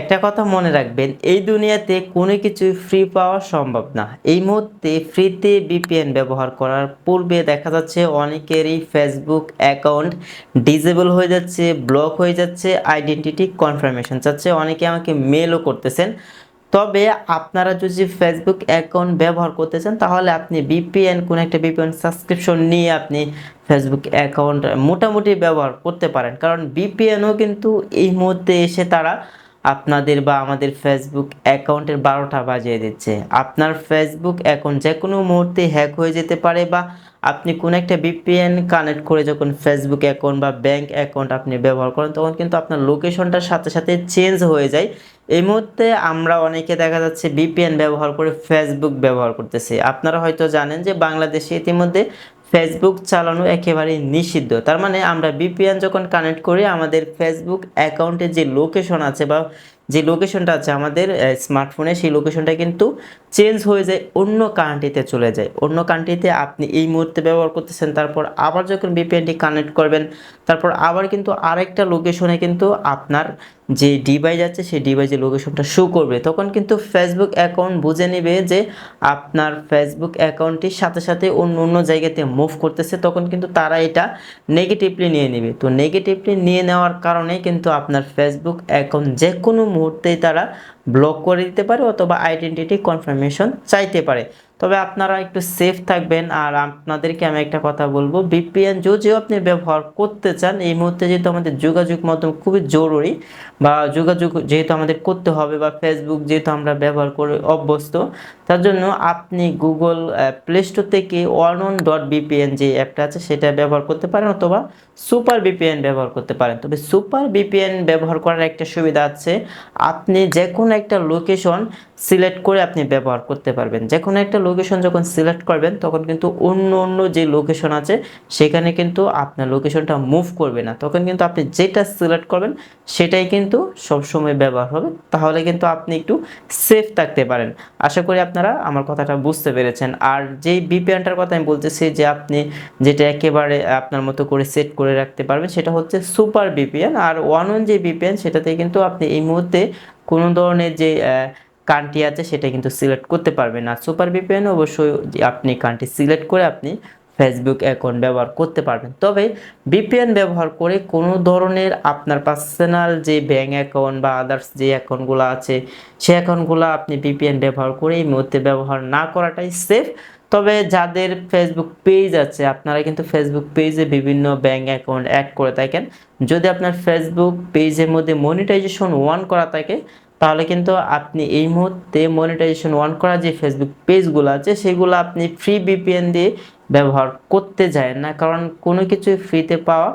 একটা কথা মনে রাখবেন, এই দুনিয়াতে কোনো কিছুই ফ্রি পাওয়া সম্ভব না। এই মুহূর্তে ফ্রিতে বিপিএন ব্যবহার করার পূর্বে দেখা যাচ্ছে অনেকেরই ফেসবুক অ্যাকাউন্ট ডিজেবল হয়ে যাচ্ছে ব্লক হয়ে যাচ্ছে আইডেন্টিটি কনফার্মেশন চাচ্ছে, অনেকে আমাকে মেলও করতেছেন। তবে আপনারা যদি ফেসবুক অ্যাকাউন্ট ব্যবহার করতে চান, তাহলে আপনি বিপিএন কোনো একটা বিপিএন সাবস্ক্রিপশন নিয়ে আপনি ফেসবুক অ্যাকাউন্ট মোটামুটি ব্যবহার করতে পারেন। কারণ বিপিএনও কিন্তু এই মুহূর্তে এসে তারা আপনাদের বা আমাদের ফেসবুক অ্যাকাউন্টের বারোটা বাজিয়ে দিচ্ছে। আপনার ফেসবুক অ্যাকাউন্ট যে কোনো মুহূর্তে হ্যাক হয়ে যেতে পারে বা আপনি কোনো একটা বিপিএন কানেক্ট করে যখন ফেসবুক অ্যাকাউন্ট বা ব্যাংক অ্যাকাউন্ট আপনি ব্যবহার করেন, তখন কিন্তু আপনার লোকেশনটার সাথে সাথে চেঞ্জ হয়ে যায়। এই মুহূর্তে আমরা অনেকে দেখা যাচ্ছে বিপিএন ব্যবহার করে ফেসবুক ব্যবহার করতেছি। আপনারা হয়তো জানেন যে বাংলাদেশে ইতিমধ্যে ফেসবুক চালানো একেবারে নিষিদ্ধ। তার মানে আমরা বিপিএন যখন কানেক্ট করি, আমাদের ফেসবুক অ্যাকাউন্টে যে লোকেশন আছে বা যে লোকেশনটা আছে আমাদের স্মার্টফোনে সেই লোকেশনটা কিন্তু চেঞ্জ হয়ে যায়, অন্য কান্ট্রিতে চলে যায়। অন্য কান্ট্রিতে আপনি এই মুহূর্তে ব্যবহার করতেছেন, তারপর আবার যখন বিপিএনটি কানেক্ট করবেন, তারপর আবার কিন্তু আরেকটা লোকেশনে কিন্তু আপনার যে ডিভাইস আছে, সেই ডিভাইসের লোকেশনটা শো করবে। তখন কিন্তু ফেসবুক অ্যাকাউন্ট বুঝে নেবে যে আপনার ফেসবুক অ্যাকাউন্টটির সাথে সাথে অন্য অন্য জায়গাতে মুভ করতেছে, তখন কিন্তু তারা এটা নেগেটিভলি নিয়ে নেবে। তো নেগেটিভলি নিয়ে নেওয়ার কারণে কিন্তু আপনার ফেসবুক অ্যাকাউন্ট যে কোনো মুহূর্তেই তারা ব্লক করে দিতে পারে অথবা আইডেন্টিটি কনফার্মেশন চাইতে পারে। তবে আপনারা একটু সেফ থাকবেন। আর আপনাদেরকে আমি একটা কথা বলব বিপিএন যদিও আপনি ব্যবহার করতে চান, এই মুহূর্তে যেহেতু আমাদের যোগাযোগ মাধ্যম খুবই জরুরি বা যোগাযোগ যেহেতু আমাদের করতে হবে বা ফেসবুক যেহেতু আমরা ব্যবহার করে অভ্যস্ত, তার জন্য আপনি গুগল প্লে স্টোর থেকে ওয়ান ডট বিপিএন যে অ্যাপটা আছে সেটা ব্যবহার করতে পারেন অথবা সুপার বিপিএন ব্যবহার করতে পারেন। তবে সুপার বিপিএন ব্যবহার করার একটা সুবিধা আছে, আপনি যে কোনো একটা লোকেশন সিলেক্ট করে আপনি ব্যবহার করতে পারবেন। যে কোনো একটা লোকেশন যখন সিলেক্ট করবেন, তখন কিন্তু অন্য অন্য যে লোকেশন আছে, সেখানে কিন্তু আপনার লোকেশনটা মুভ করবে না। তখন কিন্তু আপনি যেটা সিলেক্ট করবেন, সেটাই কিন্তু সবসময় ব্যবহার হবে। তাহলে কিন্তু আপনি একটু সেফ থাকতে পারেন। আশা করি আপনারা আমার কথাটা বুঝতে পেরেছেন। আর যেই বিপিএনটার কথা আমি বলতেছি, যে আপনি যেটা একেবারে আপনার মতো করে সেট করে রাখতে পারবেন, সেটা হচ্ছে সুপার বিপিএন আর ওয়ান ওয়ান যে বিপিএন সেটাতে কিন্তু আপনি এই মুহূর্তে কোনো ধরনের যে কান্ট্রি আছে, সেটা কিন্তু সিলেক্ট করতে পারবেন না। সুপার বিপিএন অবশ্যই আপনি কান্ট্রি সিলেক্ট করে আপনি ফেসবুক অ্যাকাউন্ট ব্যবহার করতে পারবেন। তবে বিপিএন ব্যবহার করে কোনো ধরনের আপনার পার্সোনাল যে ব্যাঙ্ক অ্যাকাউন্ট বা আদার্স যে অ্যাকাউন্টগুলো আছে সে অ্যাকাউন্টগুলো আপনি বিপিএন ব্যবহার করে এই মুহূর্তে ব্যবহার না করাটাই সেফ তবে যাদের ফেসবুক পেজ আছে, আপনারা কিন্তু ফেসবুক পেজে বিভিন্ন ব্যাঙ্ক অ্যাকাউন্ট অ্যাড করে থাকেন। যদি আপনার ফেসবুক পেজের মধ্যে মনিটাইজেশন ওয়ান করা থাকে তাহলে কিন্তু আপনি এই মুহূর্তে মনিটাইজেশন ওয়ান করা যে ফেসবুক পেজগুলো আছে, সেগুলো আপনি ফ্রি বিপিএন দিয়ে ব্যবহার করতে যায় না, কারণ কোনো কিছুই ফ্রিতে পাওয়া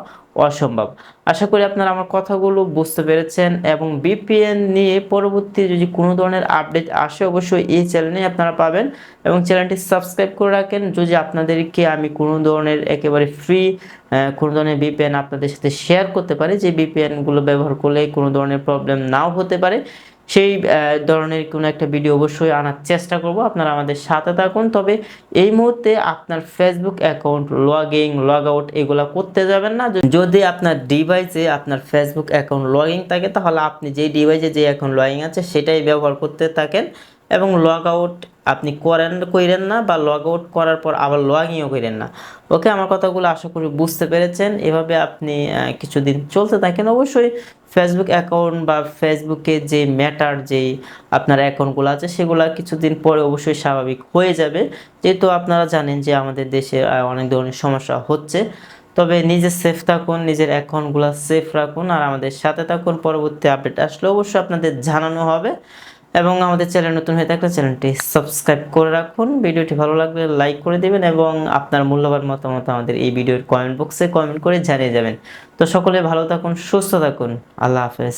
অসম্ভব। আশা করি আপনারা আমার কথাগুলো বুঝতে পেরেছেন এবং বিপিএন নিয়ে পরবর্তী যদি কোনো ধরনের আপডেট আসে, অবশ্যই এই চ্যানেলে আপনারা পাবেন এবং চ্যানেলটি সাবস্ক্রাইব করে রাখেন। যদি আপনাদেরকে আমি কোনো ধরনের একেবারে ফ্রি কোনো ধরনের বিপিএন আপনাদের সাথে শেয়ার করতে পারি, যে বিপিএনগুলো ব্যবহার করলে কোনো ধরনের প্রবলেম নাও হতে পারে সেই ধরনের কোনো একটা ভিডিও অবশ্যই আনার চেষ্টা করব। আপনারা আমাদের সাথে থাকুন। তবে এই মুহূর্তে আপনার Facebook account log in log out এগুলো করতে যাবেন না। যদি আপনার ডিভাইসে আপনার ফেসবুক অ্যাকাউন্ট লগ ইন থাকে, তাহলে আপনি যেই ডিভাইসে যে অ্যাকাউন্ট লগ ইন আছে, সেটাই ব্যবহার করতে থাকেন। এবং লগ আউট আপনি করেন, কইরেন না বা লগ আউট করার পর আবার লগ ইনও করেন না। ওকে, আমার কথাগুলো আশা করি বুঝতে পেরেছেন। এভাবে আপনি কিছুদিন চলতে থাকেন, অবশ্যই ফেসবুক অ্যাকাউন্ট বা ফেসবুকে যে ম্যাটার যেই আপনার অ্যাকাউন্টগুলো আছে, সেগুলো কিছুদিন পরে অবশ্যই স্বাভাবিক হয়ে যাবে। যেহেতু আপনারা জানেন যে আমাদের দেশে অনেক ধরনের সমস্যা হচ্ছে। তবে নিজে সেফ থাকুন, নিজের অ্যাকাউন্টগুলো সেফ রাখুন, আর আমাদের সাথে থাকুন। পরবর্তী আপডেট আসলে অবশ্যই আপনাদের জানানো হবে। এবং আমাদের চ্যানেল নতুন হয়ে থাকলে চ্যানেলটি সাবস্ক্রাইব করে রাখুন। ভিডিওটি ভালো লাগলে লাইক করে দেবেন এবং আপনার মূল্যবান মতামত আমাদের এই ভিডিওর কমেন্ট বক্সে কমেন্ট করে জানিয়ে যাবেন। তো সকলে ভালো থাকুন, সুস্থ থাকুন। আল্লাহ হাফেজ।